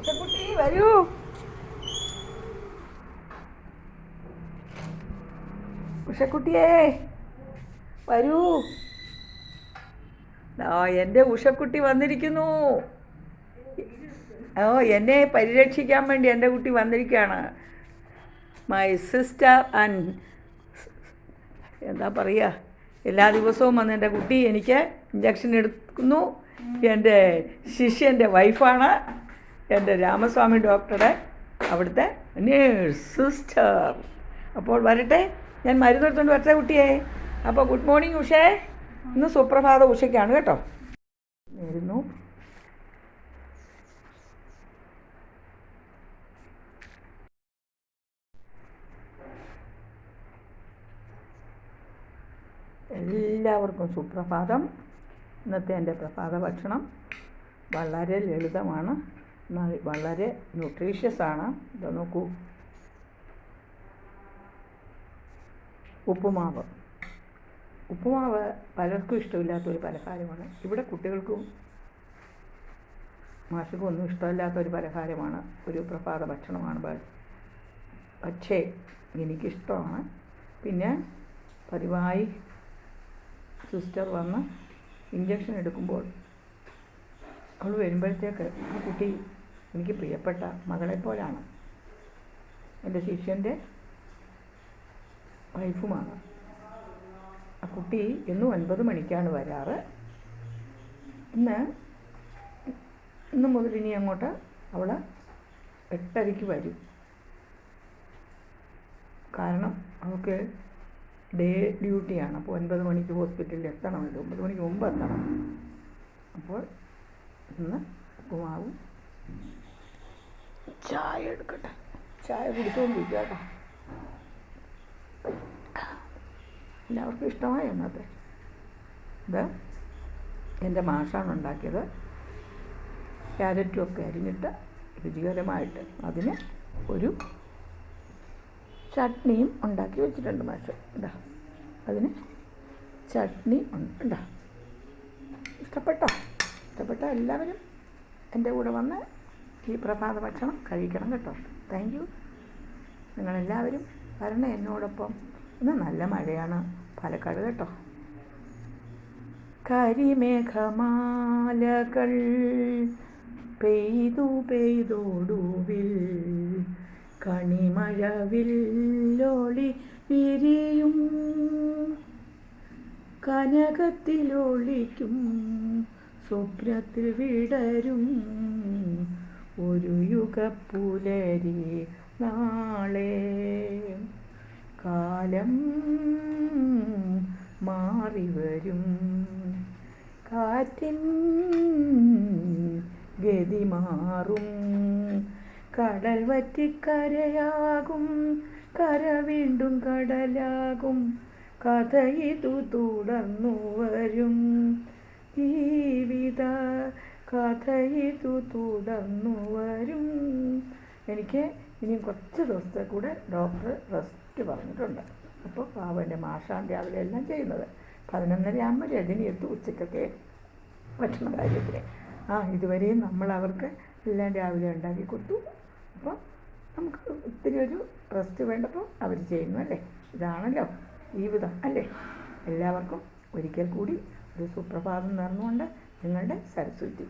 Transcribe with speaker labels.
Speaker 1: ഉഷക്കുട്ടി വരൂ. ഉഷക്കുട്ടിയേ വരൂ. ആ എന്റെ ഉഷക്കുട്ടി വന്നിരിക്കുന്നു. ഓ എന്നെ പരിരക്ഷിക്കാൻ വേണ്ടി എന്റെ കുട്ടി വന്നിരിക്കുകയാണ്. മൈ സിസ്റ്റർ ആൻഡ് എന്താ പറയുക എല്ലാ ദിവസവും വന്ന് എന്റെ കുട്ടി എനിക്ക് ഇഞ്ചക്ഷൻ എടുക്കുന്നു. എന്റെ ശിഷ്യന്റെ വൈഫാണ് എന്റെ രാമസ്വാമി ഡോക്ടറെ അവിടുത്തെ നേഴ്സ് സിസ്റ്റർ അപ്പോൾ വരട്ടെ ഞാൻ മരുന്ന് എടുത്തുകൊണ്ട് വരട്ടെ കുട്ടിയെ. അപ്പോൾ ഗുഡ് മോർണിംഗ് ഉഷേ. ഇന്ന് സുപ്രഭാത ഉഷയ്ക്കാണ് കേട്ടോ. വരുന്നു. എല്ലാവർക്കും സുപ്രഭാതം. ഇന്നത്തെ എന്റെ പ്രഭാത ഭക്ഷണം വളരെ ലളിതമാണ്. വളരെ ന്യൂട്രീഷ്യസ് ആണ്. ഇത് നോക്കൂ. ഉപ്പുമാവ്. ഉപ്പുമാവ് പലർക്കും ഇഷ്ടമില്ലാത്തൊരു പലഹാരമാണ്. ഇവിടെ കുട്ടികൾക്കും മാഷുക്കും ഒന്നും ഇഷ്ടമില്ലാത്ത ഒരു പലഹാരമാണ്. ഒരു പ്രഭാത ഭക്ഷണമാണ്. പക്ഷേ എനിക്കിഷ്ടമാണ്. പിന്നെ പതിവായി സിസ്റ്റർ വന്ന് ഇഞ്ചക്ഷൻ എടുക്കുമ്പോൾ അവൾ വരുമ്പോഴത്തേക്ക് ആ കുട്ടി എനിക്ക് പ്രിയപ്പെട്ട മകളെപ്പോലാണ് എന്റെ ശിഷ്യന്റെ വൈഫുമാണ്. ആ കുട്ടി എന്നും ഒൻപത് മണിക്കാണ് വരാറ്. ഇന്ന് ഇന്ന് മുതൽ ഇനി അങ്ങോട്ട് അവൾ എട്ടരയ്ക്ക് വരും. കാരണം അവൾക്ക് ഡേ ഡ്യൂട്ടിയാണ്. അപ്പോൾ ഒൻപത് മണിക്ക് ഹോസ്പിറ്റലിൽ എത്തണമല്ലോ ഒമ്പത് മണിക്ക് മുമ്പ് എത്തണം. അപ്പോൾ ഇന്ന് ഉപ്പുമാവും ചായ എടുക്കട്ടെ. ചായ കുടിച്ചുകൊണ്ടിരിക്കുക കേട്ടോ എല്ലാവർക്കും ഇഷ്ടമായി എന്നത്തെ ഇത് എന്റെ മാഷാണ് ഉണ്ടാക്കിയത്. ക്യാരറ്റും ഒക്കെ അരിഞ്ഞിട്ട് രുചികരമായിട്ട് അതിന് ഒരു ചട്നിയും ഉണ്ടാക്കി വെച്ചിട്ടുണ്ട് മാഷ്. ഇതാ അതിന് ചട്നി ഉണ്ടാ. ഇഷ്ടപ്പെട്ടോ? ഇഷ്ടപ്പെട്ട എല്ലാവരും എന്റെ കൂടെ വന്ന് ഈ പ്രഭാത ഭക്ഷണം കഴിക്കണം കേട്ടോ. താങ്ക് യു നിങ്ങളെല്ലാവരും വരണം എന്നോടൊപ്പം. ഇന്ന് നല്ല മഴയാണ്. പാലക്കാട് കേട്ടോ. കരിമേഘമാലകൾ പെയ്തു പെയ്തോടുവിൽ കണിമഴവില്ലോളി വിരിയും കനകത്തിലൊളിക്കും സ്വപ്നത്തിൽ വിടരും. ഒരു യുഗപ്പുലരി നാളെ. കാലം മാറി വരും. കാറ്റിൻ ഗതി മാറും. കടൽ വറ്റിക്കരയാകും കര വീണ്ടും കടലാകും. കഥ ഇതു തുടർന്നു വരും. ജീവിത കഥ ഇതു തുടർന്നു വരും. എനിക്ക് ഇനിയും കുറച്ച് ദിവസത്തെ കൂടെ ഡോക്ടർ റെസ്റ്റ് പറഞ്ഞിട്ടുണ്ട്. അപ്പോൾ പാവന്റെ മാഷാൻ രാവിലെ എല്ലാം ചെയ്യുന്നത്. പതിനൊന്നര ആകുമ്പോൾ എത്തു ഉച്ചക്കൊക്കെ ഭക്ഷണ കാര്യത്തിന് ആ ഇതുവരെയും നമ്മൾ അവർക്ക് എല്ലാം രാവിലെ ഉണ്ടാക്കി കൊടുത്തു. അപ്പോൾ നമുക്ക് ഒത്തിരി ഒരു റെസ്റ്റ് വേണ്ടപ്പോൾ അവർ ചെയ്യുന്നു അല്ലേ? ഇതാണല്ലോ ജീവിതം അല്ലേ? എല്ലാവർക്കും ഒരിക്കൽ കൂടി ഒരു സുപ്രഭാതം നേർന്നുകൊണ്ട് നിങ്ങളുടെ സരസ്വതി